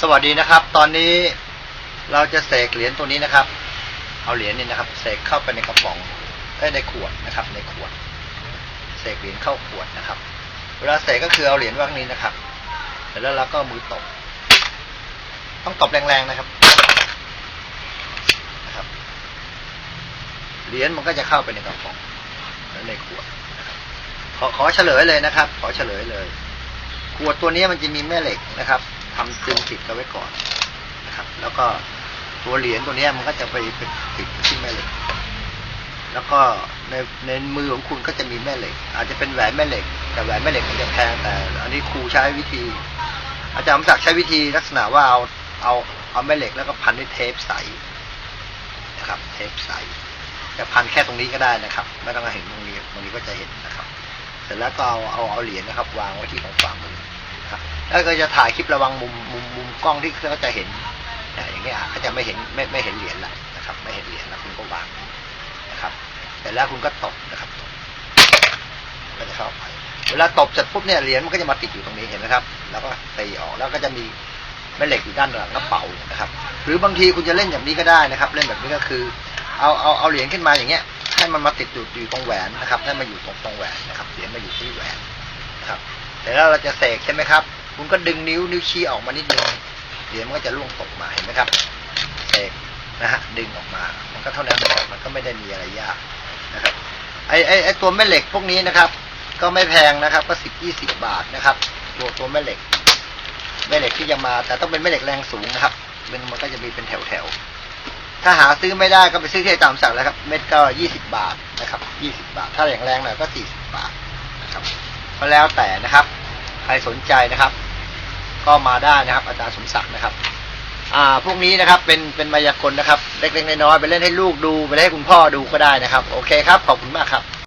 สวัสดีนะครับ ตอนนี้เราจะเสกเหรียญตัวนี้นะครับ เอาเหรียญนี่นะครับเสกเข้าไปในกระป๋องในขวดนะครับ ในขวดเสกเหรียญเข้าขวดนะครับ เวลาเสกก็คือเอาเหรียญวางนี้นะครับเสร็จแล้วเราก็มือตบ ต้องตบแรงๆนะครับนะครับ เหรียญมันก็จะเข้าไปในกระป๋องแล้วในขวดขอขอเฉลยเลยนะครับ ขอเฉลยเลย ขวดตัวนี้มันจะมีแม่เหล็กนะครับ ทำตึงติดกันไว้ก่อนนะครับ แล้วก็ตัวเหรียญตัวนี้มันก็จะไปไปติดที่แม่เหล็ก แล้วก็ในในมือของคุณก็จะมีแม่เหล็ก อาจจะเป็นแหวนแม่เหล็ก แต่แหวนแม่เหล็กมันจะแพงแต่ อันนี้ครูใช้วิธี อาจารย์อมศักดิ์ใช้วิธีลักษณะว่าเอาเอาเอาแม่เหล็กแล้วก็พันด้วยเทปใสนะครับ เทปใสจะพันแค่ตรงนี้ก็ได้นะครับ ไม่ต้องเห็นตรงนี้ตรงนี้ก็จะเห็นนะครับ เสร็จแล้วก็เอาเอาเอาเหรียญนะครับ วางไว้ที่ของฝ่ามือนะครับ แล้วก็จะถ่ายคลิประวังมุมมุมมุมกล้องที่เขาจะเห็นอย่างเงี้ยเขาจะไม่เห็นไม่ไม่เห็นเหรียญละนะครับ ไม่เห็นเหรียญแล้วคุณก็วางนะครับเสร็จแล้วคุณก็ตบนะครับตบก็จะเข้าไป เวลาตบเสร็จปุ๊บเนี่ยเหรียญมันก็จะมาติดอยู่ตรงนี้เห็นไหมครับ แล้วก็ตีออกแล้วก็จะมีแม่เหล็กอยู่ด้านหลังกระเป๋านะครับ หรือบางทีคุณจะเล่นแบบนี้ก็ได้นะครับ เล่นแบบนี้ก็คือ เอาเอาเอาเหรียญขึ้นมาอย่างเงี้ย ให้มันมาติดอยู่อยู่ตรงแหวนนะครับให้มาอยู่ตรงตรงแหวนนะครับเหรียญมาอยู่ที่แหวนนะครับแต่แล้วเราจะเสกใช่ไหมครับ คุณก็ดึงนิ้วนิ้วชี้ออกมานิดนึงเหรียญมันก็จะล่วงตกมาเห็นไหมครับเสกนะฮะดึงออกมา มันก็เท่านั้นนะครับมันก็ไม่ได้มีอะไรยากนะครับไอไอไอตัวแม่เหล็กพวกนี้นะครับ ก็ไม่แพงนะครับ ก็สิบยี่สิบบาทนะครับ ตัวตัวแม่เหล็กแม่เหล็กที่จะมา แต่ต้องเป็นแม่เหล็กแรงสูงนะครับมันมันก็จะมีเป็นแถวแถวถ้าหาซื้อไม่ได้ก็ไปซื้อที่ตามสั่งแล้วครับ เม็ดก็ยี่สิบบาทนะครับยี่สิบาท ถ้าแรงแรงหน่อยก็สี่สิบบาทนะครับก็แล้วแต่นะครับ ใครสนใจนะครับ ก็มาได้นะครับ อาจารย์สมศักดิ์นะครับ อ่าพวกนี้นะครับเป็นเป็นมายากลนะครับ เล็กๆน้อยๆไปเล่นให้ลูกดูไปเล่นให้คุณพ่อดูก็ได้นะครับ โอเคครับขอบคุณมากครับ